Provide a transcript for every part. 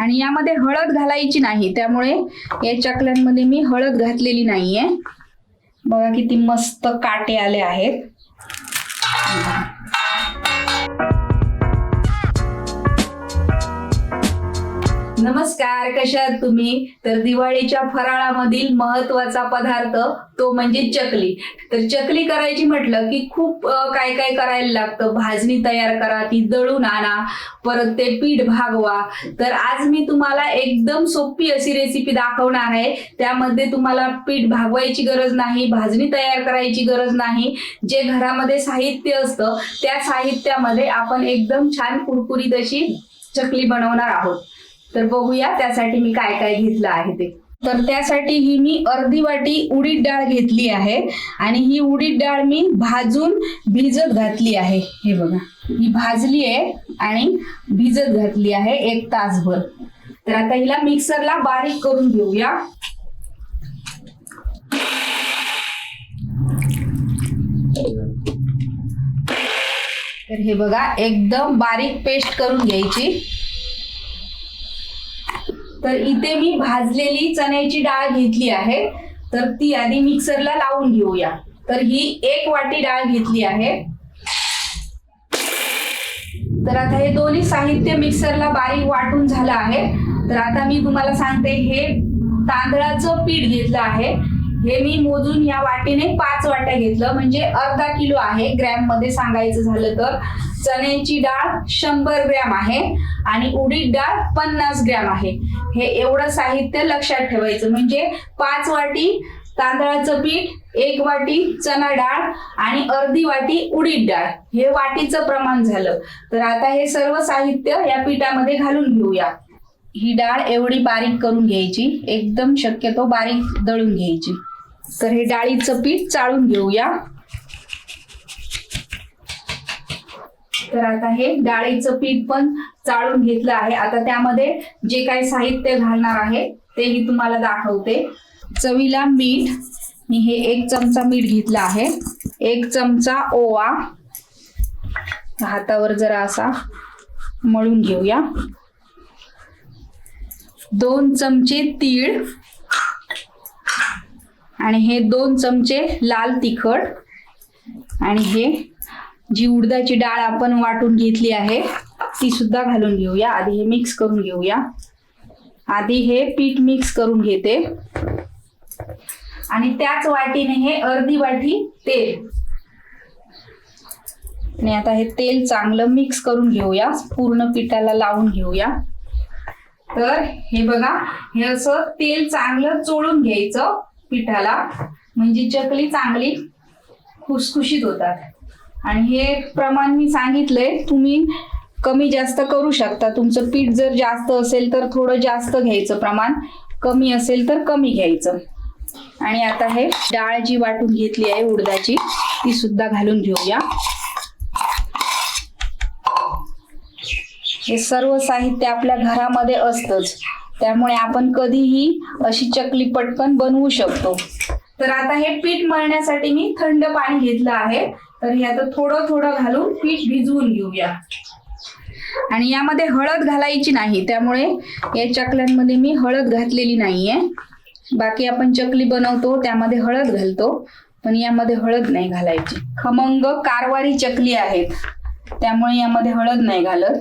आणि यामध्ये हळद घालायची नाही त्यामुळे या चकल्यांमध्ये मी हळद घातलेली नाहीये. बघा किती मस्त काटे आले आहेत. नमस्कार कशा तुम्ही? तर दिवाळीच्या फराळामधील महत्त्वाचा पदार्थ तो म्हणजे चकली. तर चकली करायची म्हटलं की खूप काय काय करायला लागतं? भाजणी तयार करा ती दळून आणा परत ते पीठ भागवा. तर आज मी तुम्हाला एकदम सोपी अशी रेसिपी दाखवणार आहे. त्यामध्ये तुम्हाला पीठ भागवायची गरज नाही भाजणी तयार करायची गरज नाही. जे घरामध्ये साहित्य असतं त्या साहित्यामध्ये आपण एकदम छान कुरकुरीत अशी चकली बनवणार आहोत. तर बघूया त्यासाठी मी काय काय घेतलं आहे ते. तर त्यासाठी ही मी अर्धी वाटी उडीद डाळ घेतली आहे आणि ही उडीद डाळ मी भाजून भिजत घातली आहे. हे बघा ही भाजली आहे आणि भिजत घातली आहे एक तासभर. तर आता हिला मिक्सरला बारीक करून घेऊया. तर हे बघा एकदम बारीक पेस्ट करून घ्यायची. तर इथे मी भाजलेली चण्याची डाळ घेतली आहे. तर ती आधी मिक्सरला लावून घेऊया. तर ही एक वाटी डाळ घेतली आहे. तर आता हे दोन्ही साहित्य मिक्सरला बारीक वाटून झालं आहे. तर आता मी तुम्हाला सांगते हे तांदळाचं पीठ घेतलं आहे. हे मी मोजून या वाटीने पाच वाट्या घेतलं. म्हणजे अर्धा किलो आहे. ग्रॅममध्ये सांगायचं झालं तर चण्याची डाळ शंभर ग्रॅम आहे आणि उडीद डाळ पन्नास ग्रॅम आहे. हे एवढं साहित्य लक्षात ठेवायचं. म्हणजे पाच वाटी तांदळाचं पीठ एक वाटी चणा डाळ आणि अर्धी वाटी उडीद डाळ. हे वाटीचं प्रमाण झालं. तर आता हे सर्व साहित्य या पिठामध्ये घालून घेऊया. ही डाळ एवढी बारीक करून घ्यायची. एकदम शक्यतो बारीक दळून घ्यायची. तर हे डाळीचं पीठ चाळून घेऊया. तर आता हे डाळीचं पीठ पण चाळून घेतलं आहे. आता त्यामध्ये जे काही साहित्य घालणार आहे तेही तुम्हाला दाखवते. चवीला मीठ मी हे एक चमचा मीठ घेतलं आहे. एक चमचा ओवा. हातावर जरा असा मळून घेऊया. दोन चमचे तीळ. आणि हे दोन चमचे लाल तिखट आणि हे जी उडदाची डाळ आपण वाटून घेतली आहे ती सुद्धा घालून घेऊया. आधी हे मिक्स करून घेऊया. आधी हे पीठ मिक्स करून घेते. आणि त्याच वाटीने हे अर्धी वाटी तेल. आणि आता हे तेल चांगलं मिक्स करून घेऊया. पूर्ण पिठाला लावून घेऊया. तर हे बघा हे असं तेल चांगलं चोळून घ्यायचं. पिठाला म्हणजे चकली चांगली खुसखुशीत होतात. आणि हे प्रमाण मी सांगितलंय तुम्ही कमी जास्त करू शकता. तुमचं पीठ जर जास्त असेल तर थोडं जास्त घ्यायचं प्रमाण कमी असेल तर कमी घ्यायचं. आणि आता हे डाळ जी वाटून घेतली आहे उडदाची ती सुद्धा घालून घेऊया. हे सर्व साहित्य आपल्या घरामध्ये असतंच. त्यामुळे आपण कधीही अशी चकली पटकन बनवू शकतो. तर आता हे पीठ मळण्यासाठी मी थंड पाणी घेतलं आहे. तर हे आता थोडं थोडं घालून पीठ भिजवून घेऊया. आणि यामध्ये हळद घालायची नाही त्यामुळे या चकल्यांमध्ये मी हळद घातलेली नाहीये. बाकी आपण चकली बनवतो त्यामध्ये हळद घालतो पण यामध्ये हळद नाही घालायची. खमंग कारवारी चकली आहेत त्यामुळे यामध्ये हळद नाही घालत.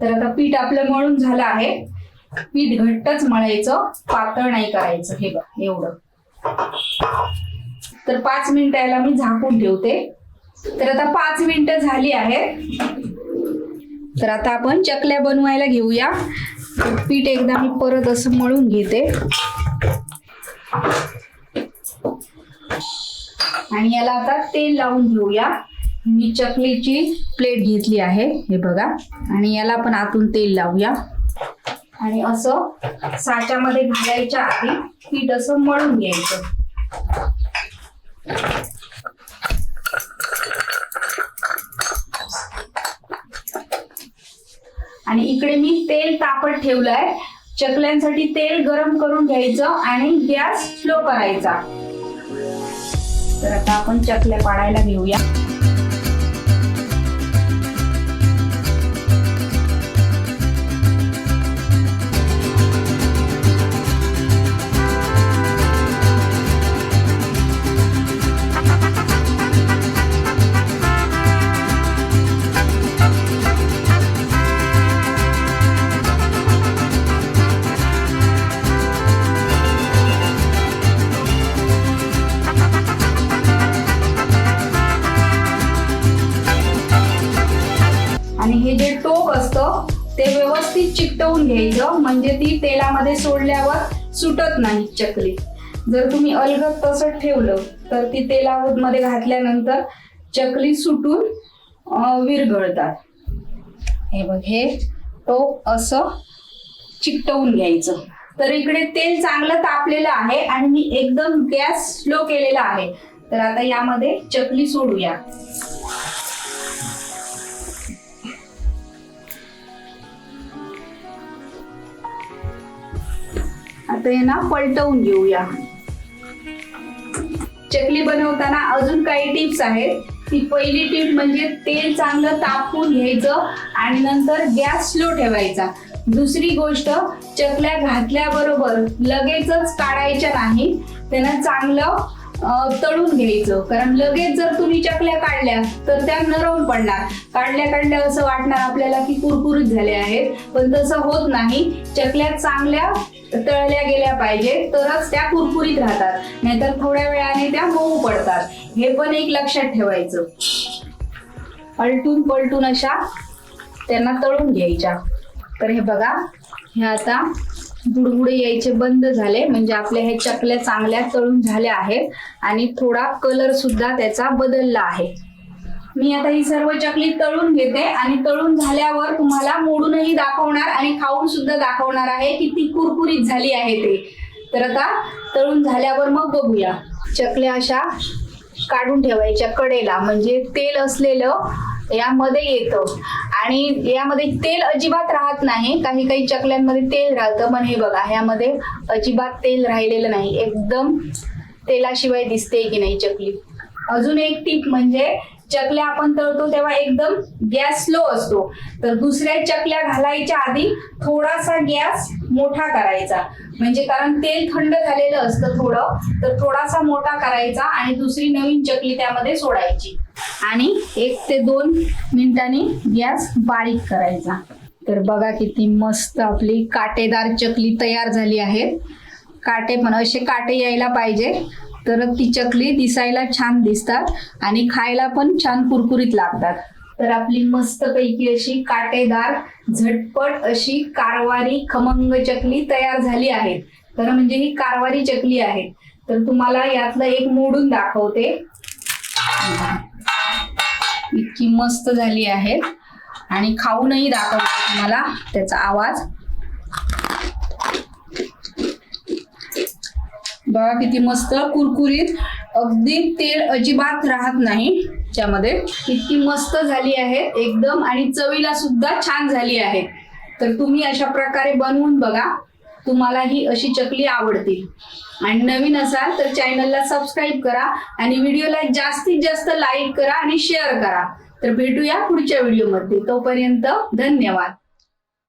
तर आता पीठ आपलं मळून झालं आहे. पीठ घट्टच मळायचं पातळ नाही करायचं. हे बघ एवढं. तर पाच मिनिटं याला मी झाकून ठेवते. तर आता पाच मिनिटं झाली आहेत. तर आता आपण चकल्या बनवायला घेऊया. पीठ एकदा मी परत असं मळून घेते. आणि याला आता तेल लावून घेऊया. मी चकलीची प्लेट घेतली आहे हे बघा. आणि याला पण आतून तेल लावूया. आणि असं साच्यामध्ये घालायच्या आधी पीठ असं मळून घ्यायचं. आणि इकडे मी तेल तापत ठेवलंय. चकल्यांसाठी तेल गरम करून घ्यायचं आणि गॅस स्लो करायचा. तर आता आपण चकल्या पाडायला घेऊया. असं ते व्यवस्थित चिकटवून घ्यायचं. म्हणजे ती तेलामध्ये सोडल्यावर सुटत नाही चकली. जर तुम्ही अलगद तसं ठेवलं तर ती तेलामध्ये घातल्यानंतर चकली सुटून विरघळतात. हे बघ हे तो असं चिकटवून घ्यायचं. तर इकडे तेल चांगलं तापलेलं आहे आणि मी एकदम गॅस स्लो केलेला आहे. तर आता यामध्ये चकली सोडूया. आता ना पलटवून घेऊया. चकली बनवताना अजून काही टिप्स आहेत. ती पहिली टिप म्हणजे तेल चांगलं तापवून घ्यायचं आणि नंतर गॅस स्लो ठेवायचा. दुसरी गोष्ट चकल्या घातल्याबरोबर लगेचच काढायच्या नाही. त्यांना चांगलं तळून घ्यायचं. कारण लगेच जर तुम्ही चकल्या काढल्या तर त्या नरम पडणार. काढल्या काढल्या असं वाटणार आपल्याला की कुरकुरीत झाल्या आहेत. पण तसं होत नाही. चकल्या चांगल्या तळल्या गेल्या पाहिजे तरच त्या कुरकुरीत राहतात. नाहीतर थोड्या वेळाने त्या मऊ पडतात. हे पण एक लक्षात ठेवायचं. पलटून पलटून अशा त्यांना तळून घ्यायच्या. तर हे बघा हे आता बुडबुडे यायचे बंद झाले. म्हणजे आपल्या हे चकल्या चांगल्या तळून झाल्या आहेत. आणि थोडा कलर सुद्धा त्याचा बदलला आहे. मी आता ही सर्व चकली तळून घेते आणि तळून झाल्यावर तुम्हाला मोडूनही दाखवणार आणि खाऊन सुद्धा दाखवणार आहे की ती कुरकुरीत झाली आहे ते. तर आता तळून झाल्यावर मग बघूया. चकल्या अशा काढून ठेवायच्या कडेला. म्हणजे तेल असलेलं यामध्ये येतं. आणि यामध्ये तेल अजिबात राहत नाही. काही काही चकल्यांमध्ये तेल राहतं. पण हे बघा ह्यामध्ये अजिबात तेल राहिलेलं नाही. एकदम तेलाशिवाय दिसते की नाही चकली. अजून एक टीप म्हणजे चकल्या आपण तळतो तेव्हा एकदम गॅस स्लो असतो. तर दुसऱ्या चकल्या घालायच्या आधी थोडासा गॅस मोठा करायचा. म्हणजे कारण तेल थंड झालेलं असतं थोडं तर थोडासा मोठा करायचा आणि दुसरी नवीन चकली त्यामध्ये सोडायची. आणि एक ते दोन मिनिटांनी गॅस बारीक करायचा. तर बघा किती मस्त आपली काटेदार चकली तयार झाली आहे. काटे पण असे काटे यायला पाहिजे. तर ती चकली दिसायला छान दिसतात आणि खायला पण छान कुरकुरीत लागतात. तर आपली मस्तपैकी अशी काटेदार झटपट अशी कारवारी खमंग चकली तयार झाली आहे. तर म्हणजे ही कारवारी चकली आहे. तर तुम्हाला यातलं एक मोडून दाखवते. इतकी मस्त झाली आहे. आणि खाऊनही दाखवते तुम्हाला त्याचा आवाज. बघा किती मस्त कुरकुरीत. अगदी तेल अजिबात राहत नाही त्यामध्ये इतकी मस्त झाली आहे. एकदम आणि चवीला सुद्धा छान झाली आहे. तर तुम्ही अशा प्रकारे बनवून बघा. तुम्हाला ही अशी चकली आवडतील. आणि नवीन असाल तर चॅनलला सबस्क्राईब करा आणि व्हिडिओला जास्तीत जास्त लाईक करा आणि शेअर करा. तर भेटूया पुढच्या व्हिडिओमध्ये. तोपर्यंत धन्यवाद.